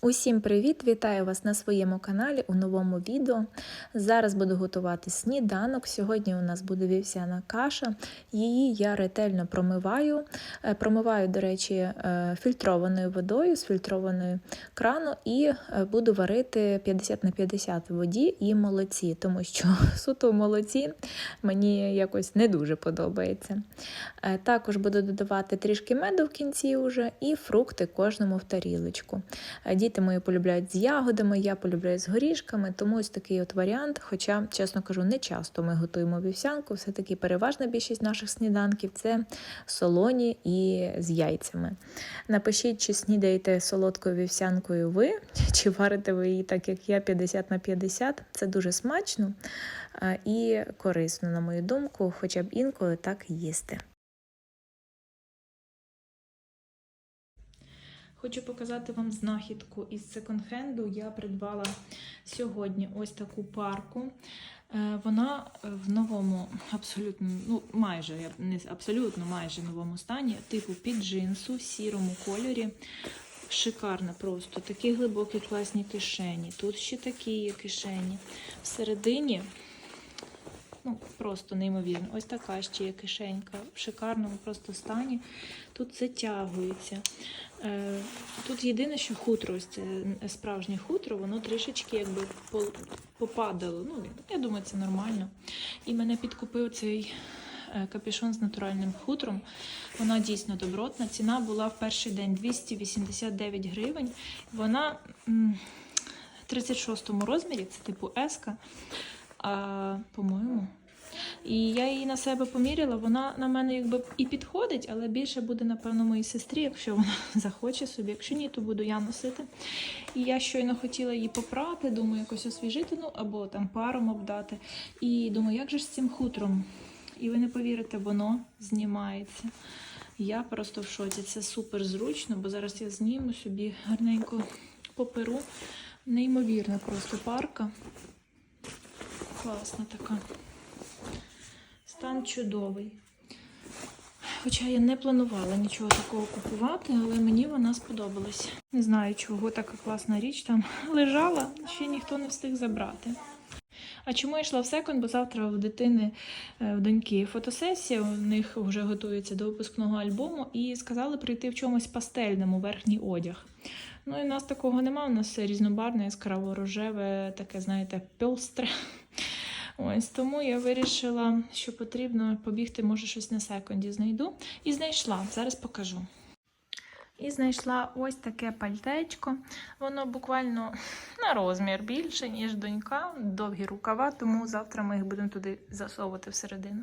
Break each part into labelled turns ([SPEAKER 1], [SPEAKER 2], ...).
[SPEAKER 1] Усім привіт! Вітаю вас на своєму каналі у новому відео. Зараз буду готувати сніданок. Сьогодні у нас буде вівсяна каша. Її я ретельно промиваю. Е, Промиваю, до речі, е, фільтрованою водою з фільтрованої крану і е, буду варити 50 на 50 в воді і молоці, тому що суто в молоці мені якось не дуже подобається. Також буду додавати трішки меду в кінці уже і фрукти кожному в тарілочку. Діти мої полюбляють з ягодами, я полюбляю з горішками, тому ось такий от варіант. Хоча, чесно кажу, не часто ми готуємо вівсянку, все-таки переважна більшість наших сніданків це солоні і з яйцями. Напишіть, чи снідаєте солодкою вівсянкою ви, чи варите ви її так, як я, 50 на 50. Це дуже смачно і корисно, на мою думку, хоча б інколи так їсти. Хочу показати вам знахідку із секонд-хенду. Я придбала сьогодні ось таку парку. Е, Вона в новому, абсолютно, ну майже не абсолютно майже новому стані, типу під джинсу, сірому кольорі. Шикарна просто. Такі глибокі класні кишені. Тут ще такі є кишені. Всередині ну, просто неймовірно. Ось така ще є кишенька в шикарному просто стані. Тут затягується. Е, Тут єдине, що хутро, ось це справжнє хутро, воно трішечки якби попадало. Ну, я думаю, це нормально. І мене підкупив цей е, капюшон з натуральним хутром. Вона дійсно добротна. Ціна була в перший день 289 гривень. Вона в 36 розмірі, це типу еска, по-моєму. І я її на себе поміряла, вона на мене якби і підходить, але більше буде, напевно, моїй сестрі, якщо вона захоче собі. Якщо ні, то буду я носити. І я щойно хотіла її попрати, думаю, якось освіжити, ну або там паром обдати. І думаю, як же з цим хутром? І ви не повірите, воно знімається. Я просто в шоці. Це супер зручно, бо зараз я зніму собі гарненько поперу. Неймовірна просто парка. Класна така. Стан чудовий. Хоча я не планувала нічого такого купувати, але мені вона сподобалась. Не знаю, чого така класна річ там лежала, ще ніхто не встиг забрати. А чому я йшла в секонд? Бо завтра у дитини е, в доньки фотосесія, у них вже готується до випускного альбому, і сказали прийти в чомусь пастельному верхній одяг. Ну і в нас такого нема, у нас різнобарне, яскраво рожеве, таке, знаєте, пьостре. Ось тому я вирішила, що потрібно побігти, може, щось на секунді знайду. І знайшла. Зараз покажу. І знайшла ось таке пальтечко. Воно буквально на розмір більше, ніж донька, довгі рукава, тому завтра ми їх будемо туди засовувати всередину.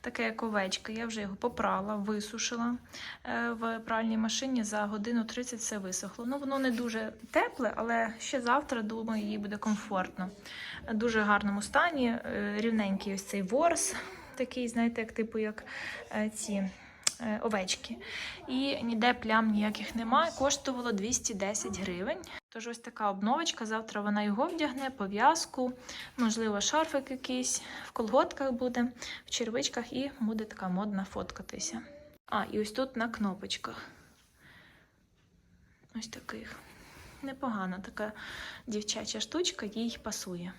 [SPEAKER 1] Таке як овечка. Я вже його попрала, висушила е, в пральній машині за годину 30 все висохло. Ну, воно не дуже тепле, але ще завтра, думаю, їй буде комфортно. Дуже гарному стані, е, рівненький ось цей ворс, такий, знаєте, як типу як е, ці овечки. І ніде плям ніяких немає. Коштувало 210 гривень. Тож ось така обновочка. Завтра вона його вдягне, пов'язку, можливо, шарфик якийсь, в колготках буде, в червичках, і буде така модна фоткатися. А, і ось тут на кнопочках. Ось таких. Непогана така дівчача штучка, їй пасує.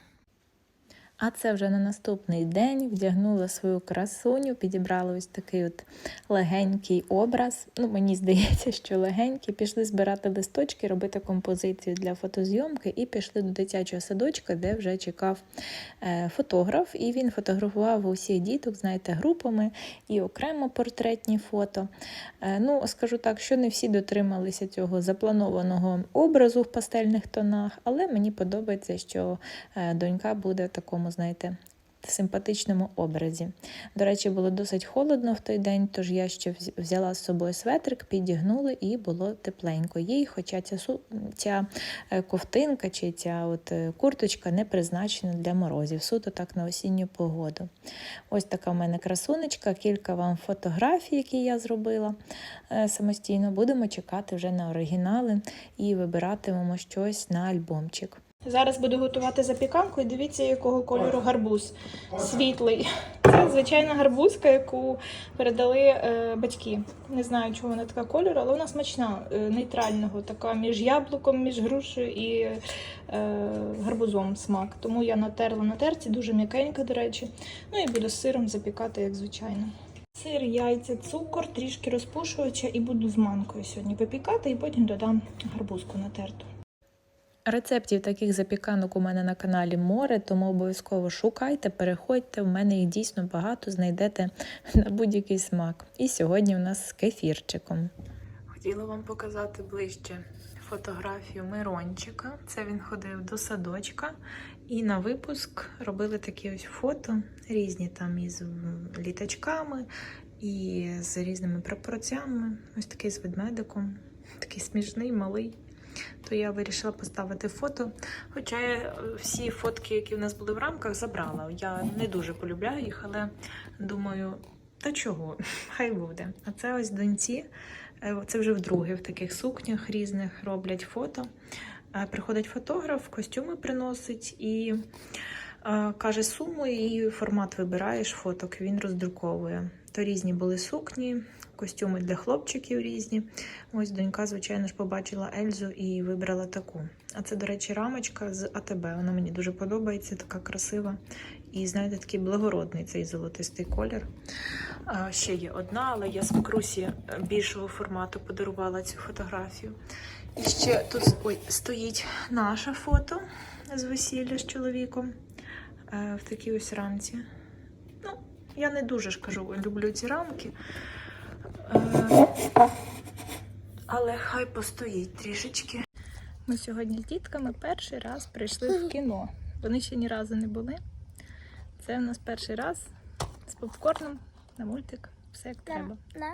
[SPEAKER 1] А це вже на наступний день вдягнула свою красуню, підібрала ось такий от легенький образ. Ну, мені здається, що легенький. Пішли збирати листочки, робити композицію для фотозйомки, і пішли до дитячого садочка, де вже чекав е, фотограф. І він фотографував усіх діток, знаєте, групами і окремо портретні фото. Е, ну, скажу так, що не всі дотрималися цього запланованого образу в пастельних тонах, але мені подобається, що е, донька буде такому, знаєте, симпатичному образі. До речі, було досить холодно в той день, тож я ще взяла з собою светрик, підігнули і було тепленько їй, хоча ця, ця е, ковтинка чи ця от е, курточка не призначена для морозів, суто так на осінню погоду. Ось така в мене красунечка, кілька вам фотографій, які я зробила е, самостійно. Будемо чекати вже на оригінали і вибиратимемо щось на альбомчик. Зараз буду готувати запіканку і дивіться, якого кольору гарбуз. Світлий. Це
[SPEAKER 2] звичайна гарбузка, яку передали е, батьки. Не знаю, чого вона така кольору, але вона смачна, е, нейтрального, така між яблуком, між грушею і е, гарбузом смак. Тому я натерла на терці, дуже м'якенька, до речі. Ну і буду з сиром запікати, як звичайно. Сир, яйця, цукор, трішки розпушувача і буду з манкою сьогодні випікати, і потім додам гарбузку натерту.
[SPEAKER 1] Рецептів таких запіканок у мене на каналі море, тому обов'язково шукайте, переходьте. У мене їх дійсно багато, знайдете на будь-який смак. І сьогодні в нас з кефірчиком. Хотіла вам показати ближче фотографію Мирончика. Це він ходив до садочка. І на випуск робили такі ось фото, різні там із літачками і з різними прапорцями. Ось такий з ведмедиком, такий смішний, малий то я вирішила поставити фото. Хоча я е, всі фотки, які в нас були в рамках, забрала. Я не дуже полюбляю їх, але думаю, та чого, хай буде. А це ось доньці. е, Це вже вдруге в таких сукнях різних роблять фото. Е, Приходить фотограф, костюми приносить і каже суму, і формат вибираєш фоток, він роздруковує. То різні були сукні, костюми для хлопчиків різні. Ось донька, звичайно ж, побачила Ельзу і вибрала таку. А це, до речі, рамочка з АТБ. Вона мені дуже подобається, така красива. І знаєте, такий благородний цей золотистий колір. А, ще є одна, але я свекрусі більшого формату подарувала цю фотографію. І ще тут ой, стоїть наше фото з весілля з чоловіком е, в такій ось рамці. Ну, я не дуже ж кажу, люблю ці рамки. Але хай постоїть трішечки.
[SPEAKER 2] Ми сьогодні з дітками перший раз прийшли в кіно. Вони ще ні разу не були. Це в нас перший раз з попкорном на мультик. Все як треба.
[SPEAKER 3] Да.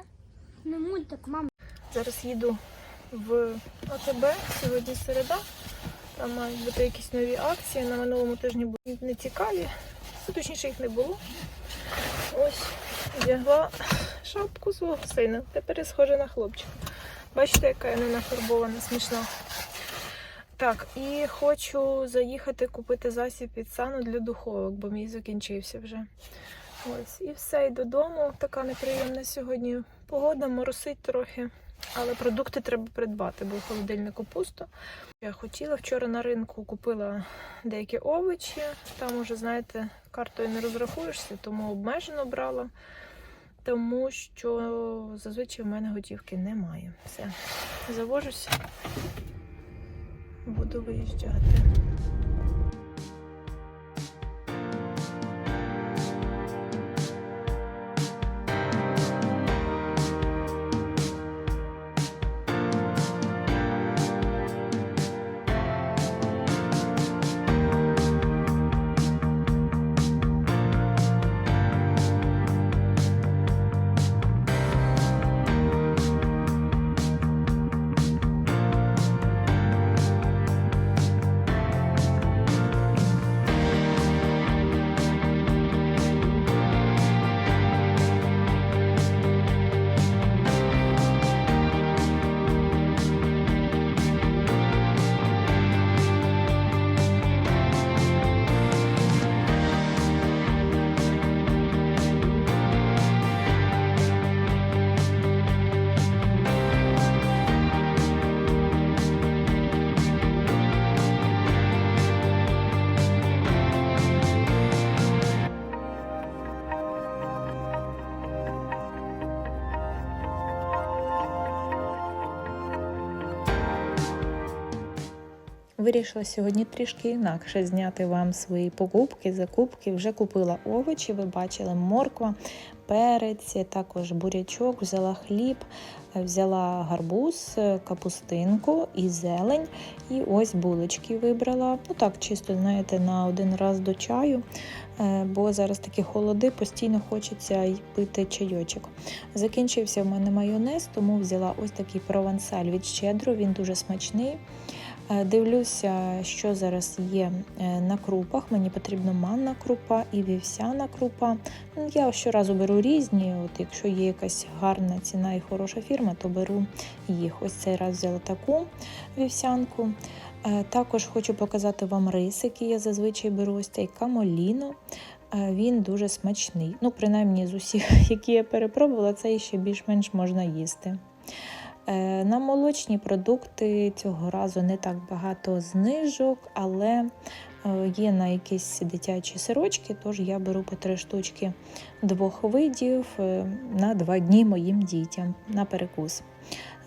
[SPEAKER 3] Ну, мультик, мама.
[SPEAKER 2] Зараз їду в АТБ, сьогодні середа. Там мають бути якісь нові акції. На минулому тижні були не цікаві. Ну, Точніше їх не було. Ось вдягла шапку свого сина. Тепер я схожа на хлопчика. Бачите, яка я не нафарбована, смішна. Так, і хочу заїхати купити засіб від сану для духовок, бо мій закінчився вже. Ось, і все, і додому. Така неприємна сьогодні погода, моросить трохи. Але продукти треба придбати, бо в холодильнику пусто. Я хотіла вчора на ринку купила деякі овочі. Там уже, знаєте, картою не розрахуєшся, тому обмежено брала. Тому що зазвичай в мене готівки немає. Все, завожуся, буду виїжджати.
[SPEAKER 1] Вирішила сьогодні трішки інакше зняти вам свої покупки, закупки. Вже купила овочі, ви бачили морква, перець, також бурячок, взяла хліб, взяла гарбуз, капустинку і зелень. І ось булочки вибрала. Ну так, чисто, знаєте, на один раз до чаю. Е, Бо зараз такі холоди, постійно хочеться й пити чайочок. Закінчився в мене майонез, тому взяла ось такий провансаль від щедро, він дуже смачний. Е, Дивлюся, що зараз є е, на крупах. Мені потрібна манна крупа і вівсяна крупа. Ну, Я щоразу беру різні. От якщо є якась гарна ціна і хороша фірма, то беру їх. Ось цей раз взяла таку вівсянку. Е, Також хочу показати вам рис, який я зазвичай беру ось цей камоліно. він дуже смачний. Ну, принаймні, з усіх, які я перепробувала, цей ще більш-менш можна їсти. Е, На молочні продукти цього разу не так багато знижок, але е, є на якісь дитячі сирочки, тож я беру по три штучки двох видів е, на два дні моїм дітям на перекус.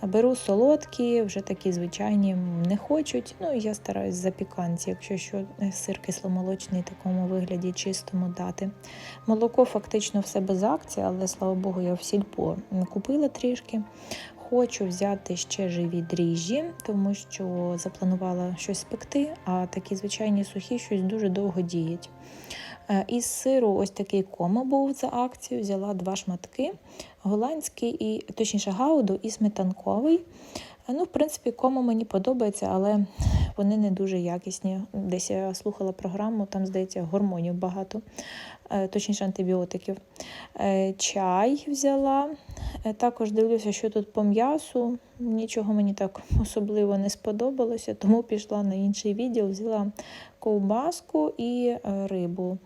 [SPEAKER 1] Беру солодкі, вже такі звичайні не хочуть. Ну я стараюсь запіканці, якщо що сир кисломолочний в такому вигляді чистому дати. Молоко фактично все без акції, але слава Богу, я в сільпо купила трішки. Хочу взяти ще живі дріжджі, тому що запланувала щось спекти, а такі звичайні сухі щось дуже довго діють. Е, Із сиру ось такий кома був за акцію. Взяла два шматки: голландський і точніше гауду і сметанковий. Е, Ну, в принципі, кома мені подобається, але вони не дуже якісні. Десь я слухала програму, там, здається, гормонів багато, точніше антибіотиків. Е, Чай взяла. Е, Також дивлюся, що тут по м'ясу. Нічого мені так особливо не сподобалося, тому пішла на інший відділ, взяла ковбаску і е, рибу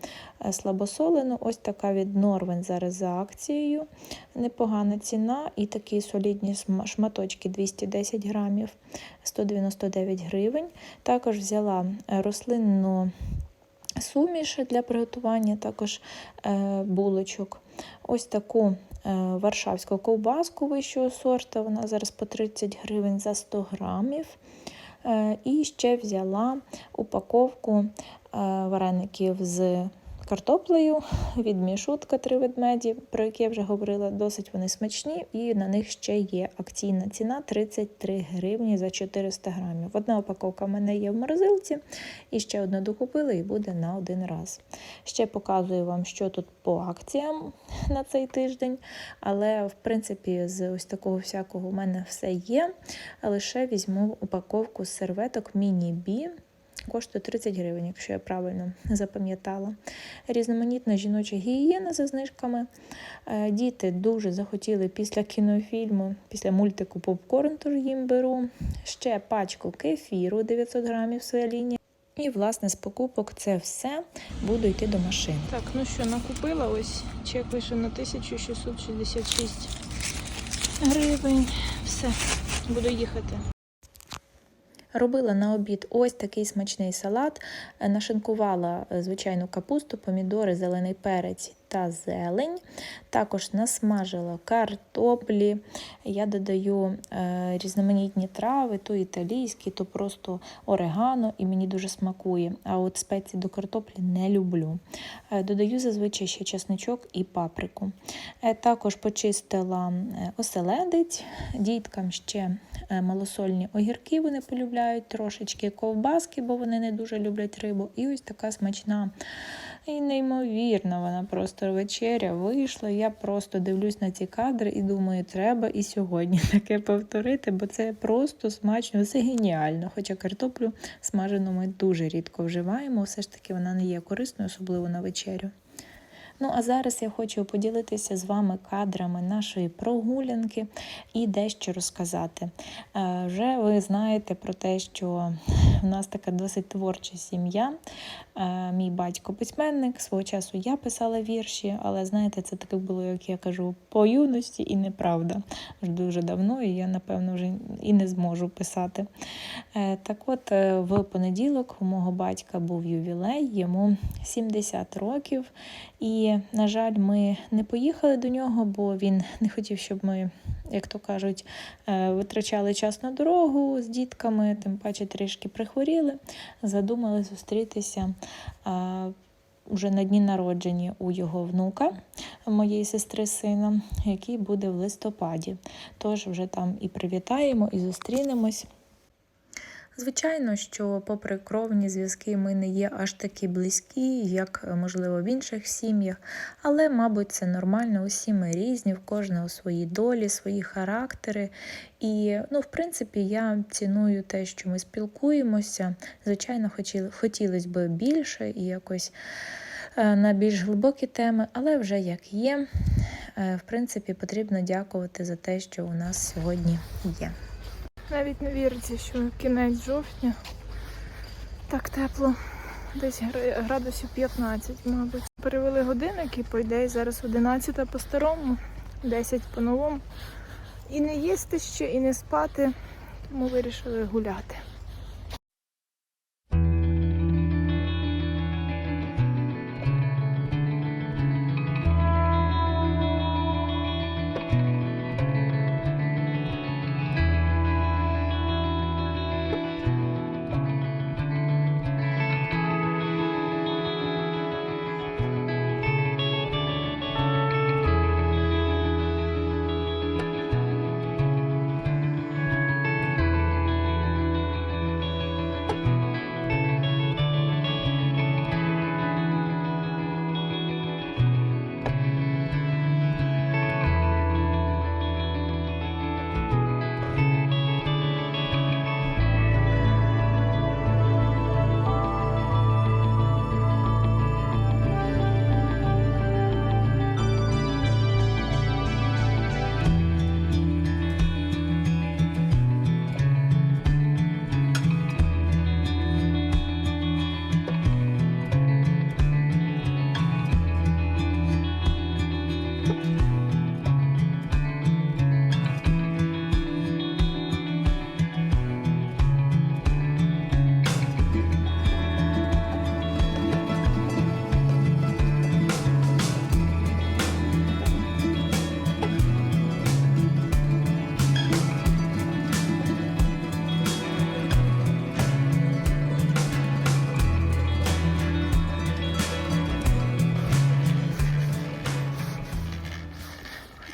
[SPEAKER 1] Е, слабосолену. Ось така від Норвен зараз за акцією. Непогана ціна. І такі солідні шматочки 210 грамів, 199 гривень. Також взяла е, рослинну суміш для приготування, також е, булочок. Ось таку е, варшавську ковбаску вищого сорту. Вона зараз по 30 гривень за 100 грамів. Е, І ще взяла упаковку вареників з картоплею від мішутка три ведмеді, про які я вже говорила. Досить вони смачні, і на них ще є акційна ціна 33 гривні за 400 грамів. Одна упаковка в мене є в морозилці, і ще одну докупила і буде на один раз. Ще показую вам, що тут по акціям на цей тиждень. Але, в принципі, з ось такого всякого у мене все є. Лише візьму упаковку серветок міні-бі. Коштує 30 гривень, якщо я правильно запам'ятала. Різноманітна жіноча гігієна за знижками. Е, Діти дуже захотіли після кінофільму, після мультику попкорн, тож їм беру. Ще пачку кефіру 900 грамів своя лінія. І, власне, з покупок це все. Буду йти до машини.
[SPEAKER 2] Так, ну що, накупила ось чек вийшов на 1666 гривень. Все, буду їхати.
[SPEAKER 1] Робила на обід ось такий смачний салат. Е, Нашинкувала е, звичайну капусту, помідори, зелений перець та зелень. Також насмажила картоплі. Я додаю е, різноманітні трави, то італійські, то просто орегано, і мені дуже смакує. А от спеції до картоплі не люблю. Е, додаю зазвичай ще чесничок і паприку. Е, також почистила оселедець, діткам ще малосольні огірки вони полюбляють, трошечки ковбаски, бо вони не дуже люблять рибу. І ось така смачна і неймовірно, вона просто вечеря вийшла. Я просто дивлюсь на ці кадри і думаю, треба і сьогодні таке повторити, бо це просто смачно, це геніально. Хоча картоплю смажену ми дуже рідко вживаємо, все ж таки вона не є корисною, особливо на вечерю. Ну, а зараз я хочу поділитися з вами кадрами нашої прогулянки і дещо розказати. Е, Вже ви знаєте про те, що в нас така досить творча сім'я. Е, Мій батько письменник, свого часу я писала вірші, але знаєте, це таке було, як я кажу, по юності і неправда. Вже дуже давно, і я, напевно, вже і не зможу писати. Е, Так от, в понеділок у мого батька був ювілей, йому 70 років. І, на жаль, ми не поїхали до нього, бо він не хотів, щоб ми, як то кажуть, е, витрачали час на дорогу з дітками, тим паче трішки прихворіли. Задумали зустрітися. е, Уже на дні народження у його внука, моєї сестри сина, який буде в листопаді. Тож вже там і привітаємо, і зустрінемось. Звичайно, що, попри кровні зв'язки, ми не є аж такі близькі, як е, можливо в інших сім'ях, але, мабуть, це нормально. Усі ми різні, в кожного свої долі, свої характери. І, ну, в принципі, я ціную те, що ми спілкуємося. Звичайно, хотілося б більше і якось е, на більш глибокі теми, але вже як є. Е, В принципі, потрібно дякувати за те, що у нас сьогодні є.
[SPEAKER 2] Навіть не віриться, що кінець жовтня. Так тепло.
[SPEAKER 1] Десь градусів 15, мабуть. Перевели годинник і по ідеї зараз 11 по старому, 10 по новому. І не їсти ще, і не спати, тому вирішили гуляти.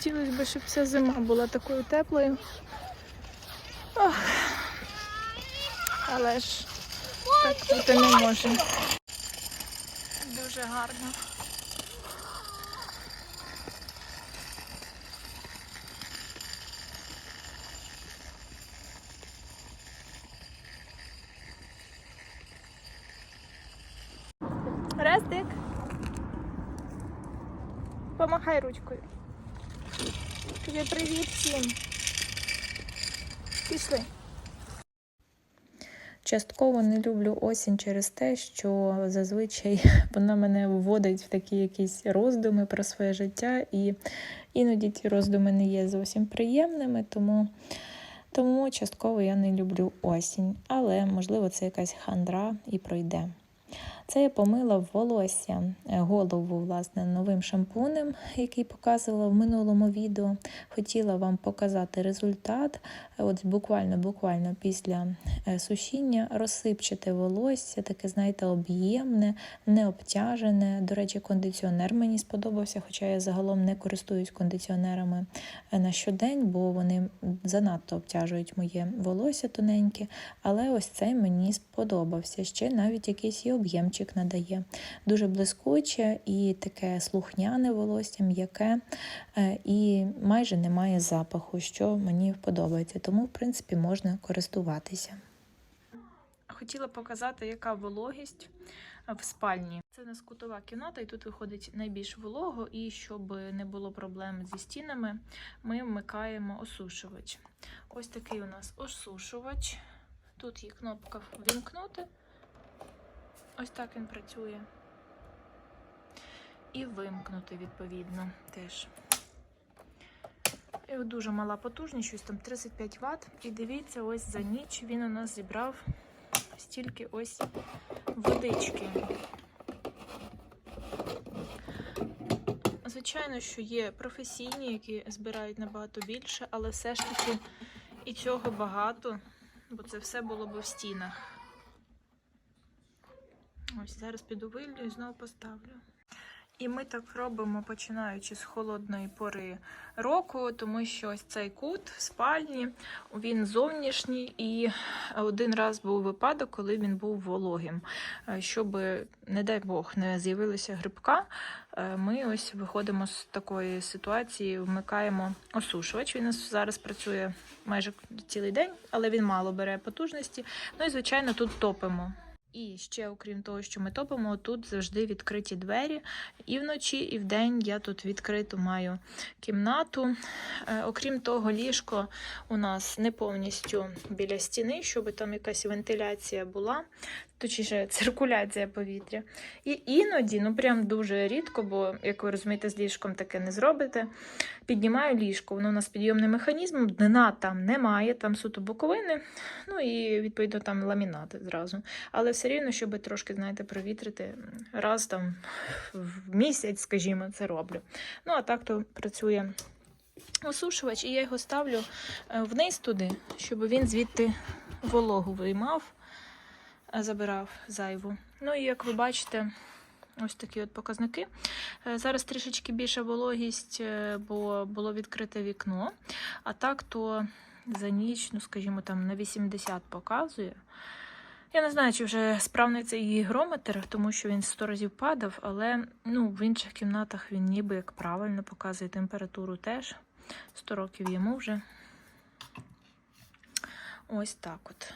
[SPEAKER 1] Хотілося б, щоб вся зима була такою теплою. Ох. Але ж так бути не може. Дуже гарно. Рестик. Помахай ручкою. Кажи привіт всім. Пішли.
[SPEAKER 4] Частково не люблю осінь через те, що зазвичай вона мене вводить в такі якісь роздуми про своє життя, і іноді ті роздуми не є зовсім приємними, тому, тому частково я не люблю осінь. Але можливо це якась хандра і пройде. Це я помила волосся, е, голову, власне, новим шампунем, який показувала в минулому відео. Хотіла вам показати результат. От буквально, буквально після е, сушіння розсипчате волосся, таке, знаєте, об'ємне, не обтяжене. До речі, кондиціонер мені сподобався, хоча я загалом не користуюсь кондиціонерами е, на щодень, бо вони занадто обтяжують моє волосся тоненьке. Але ось цей мені сподобався. Ще навіть якийсь і об'ємчик надає. Дуже блискуче і таке слухняне волосся, м'яке е, і майже немає запаху, що мені подобається. Тому, в принципі, можна користуватися.
[SPEAKER 1] Хотіла показати, яка вологість в спальні. Це у нас кутова кімната, і тут виходить найбільш волого. І щоб не було проблем зі стінами, ми вмикаємо осушувач. Ось такий у нас осушувач. Тут є кнопка вімкнути. Ось так він працює. І вимкнути, відповідно, теж. І дуже мала потужність, щось там 35 Вт. І дивіться, ось за ніч він у нас зібрав стільки ось водички. Звичайно, що є професійні, які збирають набагато більше, але все ж таки і цього багато, бо це все було б в стінах. Ось зараз піду вилью і знову поставлю. І ми так робимо, починаючи з холодної пори року, тому що ось цей кут в спальні він зовнішній, і один раз був випадок, коли він був вологим. Е, Щоб, не дай Бог, не з'явилася грибка, е, ми ось виходимо з такої ситуації, вмикаємо осушувач. Він у нас зараз працює майже цілий день, але він мало бере потужності. Ну і звичайно тут топимо. І ще, окрім того, що ми топимо, тут завжди відкриті двері. І вночі, і вдень я тут відкриту маю кімнату. Е, окрім того, ліжко у нас не повністю біля стіни, щоб там якась вентиляція була, точніше, циркуляція повітря. І іноді, ну прям дуже рідко, бо, як ви розумієте, з ліжком таке не зробите. Піднімаю ліжко, воно у нас підйомним механізмом, дна там немає, там суто боковини, ну і відповідно там ламінати зразу. Але все рівно, щоб трошки, знаєте, провітрити, раз там в місяць, скажімо, це роблю. Ну, а так то працює осушувач, і я його ставлю е, вниз туди, щоб він звідти вологу виймав, забирав зайву. Ну і як ви бачите, ось такі от показники. Е, Зараз трішечки більша вологість, е, бо було відкрите вікно. А так то за ніч, ну скажімо, там на 80 показує. Я не знаю, чи вже справний цей гігрометр, тому що він 100 разів падав, але ну, в інших кімнатах він ніби як правильно показує температуру теж. 100 років йому вже. Ось так от.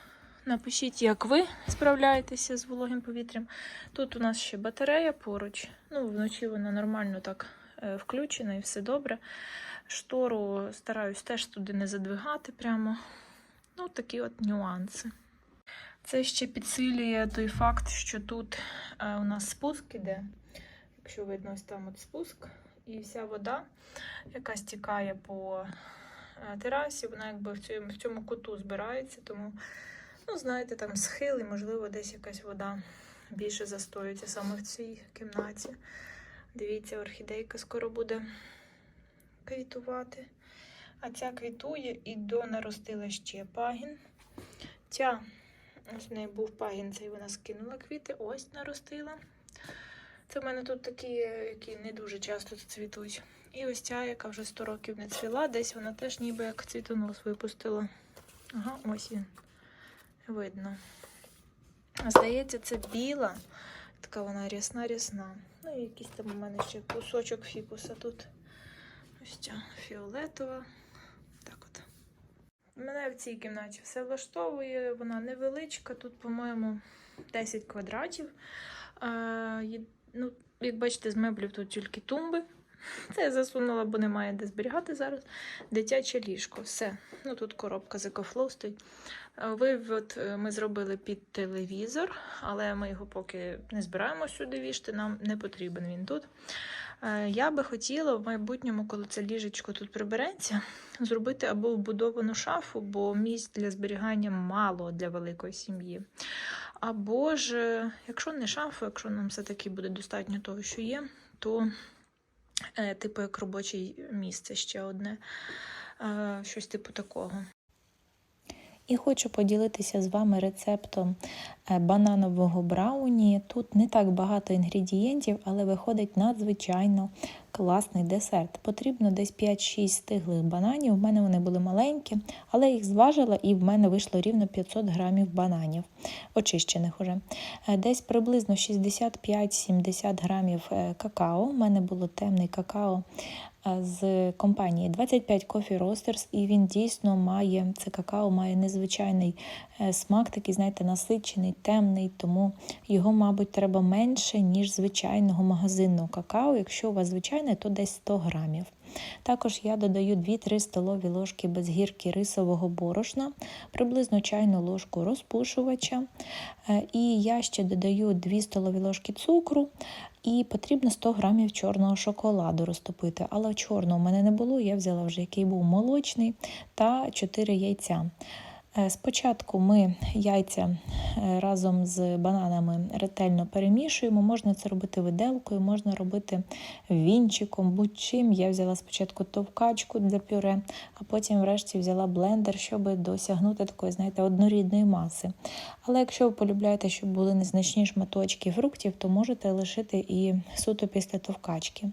[SPEAKER 1] Напишіть, як ви справляєтеся з вологим повітрям. Тут у нас ще батарея поруч. Ну, вночі вона нормально так е, включена і все добре. Штору стараюсь теж туди не задвигати прямо. Ну, такі от нюанси. Це ще підсилює той факт, що тут е, у нас спуск іде. Якщо видно, ось там от спуск, і вся вода, яка стікає по е, терасі, вона якби в цьому, в цьому куту збирається. Тому, ну, знаєте, там схил, і, можливо, десь якась вода більше застоюється саме в цій кімнаті. Дивіться, орхідейка скоро буде квітувати. А ця квітує і донаростила ще пагін. Ця Ось в неї був пагін, цей вона скинула квіти, ось наростила. Це в мене тут такі, які не дуже часто цвітуть. І ось ця, яка вже 100 років не цвіла, десь вона теж ніби як цвітонос випустила. Ага, ось він. Видно. Здається, це біла, така вона рясна-рясна. Ну і якийсь там у мене ще кусочок фікуса тут. Ось ця фіолетова. Так от. Мене в цій кімнаті все влаштовує, вона невеличка, тут, по-моєму, 10 квадратів. А, ну, як бачите, з меблів тут тільки тумби. Це я засунула, бо немає де зберігати зараз. Дитяче ліжко. Все. Ну тут коробка з екофлоу стоїть. Вивод е, ми зробили під телевізор, але ми його поки не збираємо сюди вішти, нам не потрібен він тут. Е, Я би хотіла в майбутньому, коли це ліжечко тут прибереться, зробити або вбудовану шафу, бо місць для зберігання мало для великої сім'ї. Або ж, е, якщо не шафу, якщо нам все-таки буде достатньо того, що є, то типу як робоче місце ще одне. Щось типу такого.
[SPEAKER 5] І хочу поділитися з вами рецептом е, бананового брауні. Тут не так багато інгредієнтів, але виходить надзвичайно класний десерт. Потрібно десь 5-6 стиглих бананів. У мене вони були маленькі, але їх зважила, і в мене вийшло рівно 500 грамів бананів, очищених уже. Е, Десь приблизно 65-70 грамів е, какао. У мене було темний какао з компанії 25 Coffee Roasters, і він дійсно має це какао, має незвичайний е, смак, такий, знаєте, насичений, темний, тому його, мабуть, треба менше, ніж звичайного магазинного какао. Якщо у вас звичайне, то десь 100 грамів. Також я додаю 2-3 столові ложки без гірки рисового борошна, приблизно чайну ложку розпушувача. Е, І я ще додаю 2 столові ложки цукру, і потрібно 100 грамів чорного шоколаду розтопити. Але чорного в мене не було, я взяла вже який був молочний та 4 яйця. Е, Спочатку ми яйця е, разом з бананами ретельно перемішуємо. Можна це робити виделкою, можна робити вінчиком, будь-чим. Я взяла спочатку товкачку для пюре, а потім, врешті, взяла блендер, щоб досягнути такої, знаєте, однорідної маси. Але якщо ви полюбляєте, щоб були незначні шматочки фруктів, то можете лишити і суто після товкачки.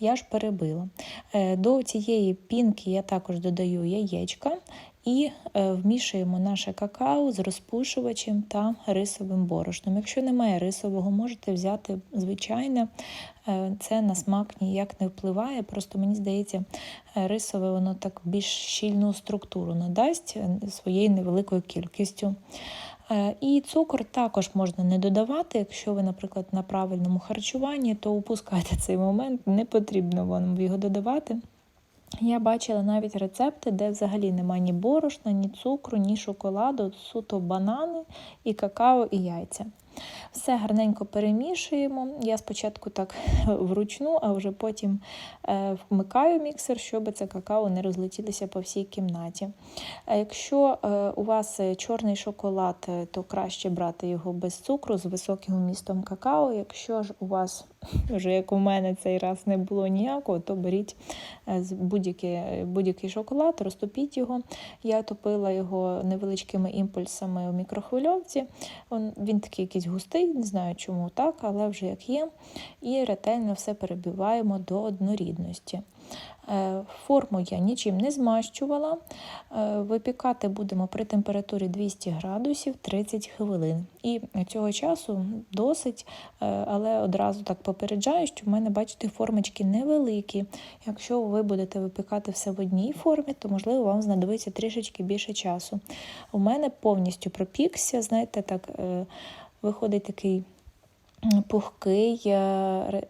[SPEAKER 5] Я ж перебила. Е, До цієї пінки я також додаю яєчка і е, вмішуємо наше какао з розпушувачем та рисовим борошном. Якщо немає рисового, можете взяти звичайне. Е, Це на смак ніяк не впливає. Просто мені здається, е, рисове воно так більш щільну структуру надасть своєю невеликою кількістю.
[SPEAKER 1] І цукор також можна не додавати. Якщо ви, наприклад, на правильному харчуванні, то упускайте цей момент, не потрібно вам його додавати. Я бачила навіть рецепти, де взагалі немає ні борошна, ні цукру, ні шоколаду, суто банани і какао і яйця. Все гарненько перемішуємо. Я спочатку так вручну, а вже потім е, вмикаю міксер, щоб це какао не розлетілося по всій кімнаті. А якщо е, у вас чорний шоколад, е, то краще брати його без цукру з високим вмістом какао. Якщо ж у вас, вже як у мене цей раз не було ніякого, то беріть е, будь-який, будь-який шоколад, розтопіть його. Я топила його невеличкими імпульсами у мікрохвильовці. Він такий якийсь густий, не знаю чому так, але вже як є. І ретельно все перебиваємо до однорідності. Е, Форму я нічим не змащувала. Е, Випікати будемо при температурі 200 градусів 30 хвилин. І цього часу досить, е, але одразу так попереджаю, що в мене, бачите, формочки невеликі. Якщо ви будете випікати все в одній формі, то можливо вам знадобиться трішечки більше часу. У мене повністю пропікся, знаєте, так виходить такий. Пухкий, е,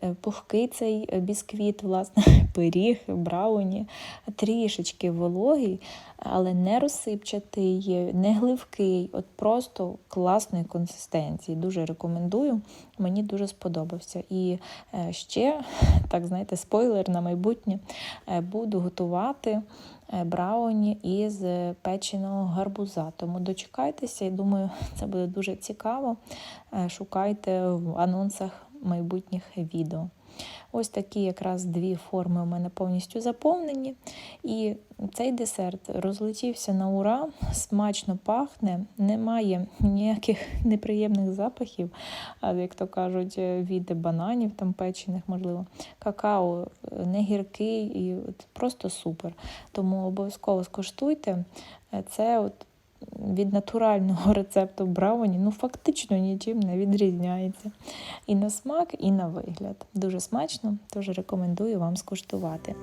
[SPEAKER 1] е, пухкий цей бісквіт, власне, пиріг, брауні, трішечки вологий, але не розсипчатий, не гливкий, от просто класної консистенції. Дуже рекомендую. Мені дуже сподобався. І е, ще, так знаєте, спойлер на майбутнє, буду готувати брауні із е, печеного гарбуза. Тому дочекайтеся, і думаю, це буде дуже цікаво. Е, Шукайте в анонсах майбутніх відео. Ось такі якраз дві форми у мене повністю заповнені. І цей десерт розлетівся на ура, смачно пахне, немає ніяких неприємних запахів, як то кажуть, від бананів там печених, можливо. Какао е, не гіркий і просто супер. Тому обов'язково скуштуйте. Е, Це от від натурального рецепту брауні ну фактично нічим не відрізняється. І на смак, і на вигляд. Дуже смачно, тож рекомендую вам скуштувати.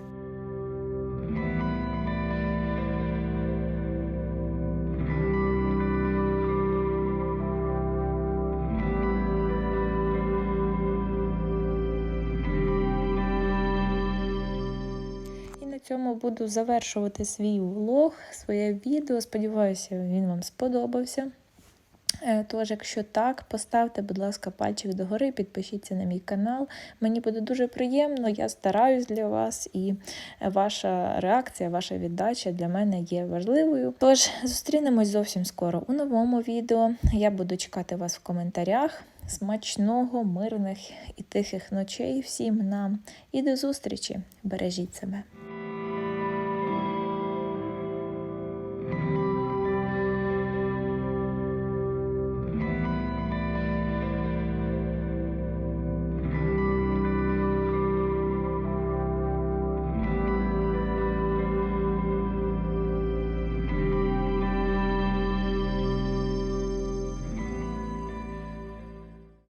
[SPEAKER 1] Буду завершувати свій влог, своє відео. Сподіваюся, він вам сподобався. Е, Тож, якщо так, поставте, будь ласка, пальчик догори, підпишіться на мій канал. Мені буде дуже приємно, я стараюсь для вас, і ваша реакція, ваша віддача для мене є важливою. Тож зустрінемось зовсім скоро у новому відео. Я буду чекати вас в коментарях. Смачного, мирних і тихих ночей всім нам. І до зустрічі! Бережіть себе!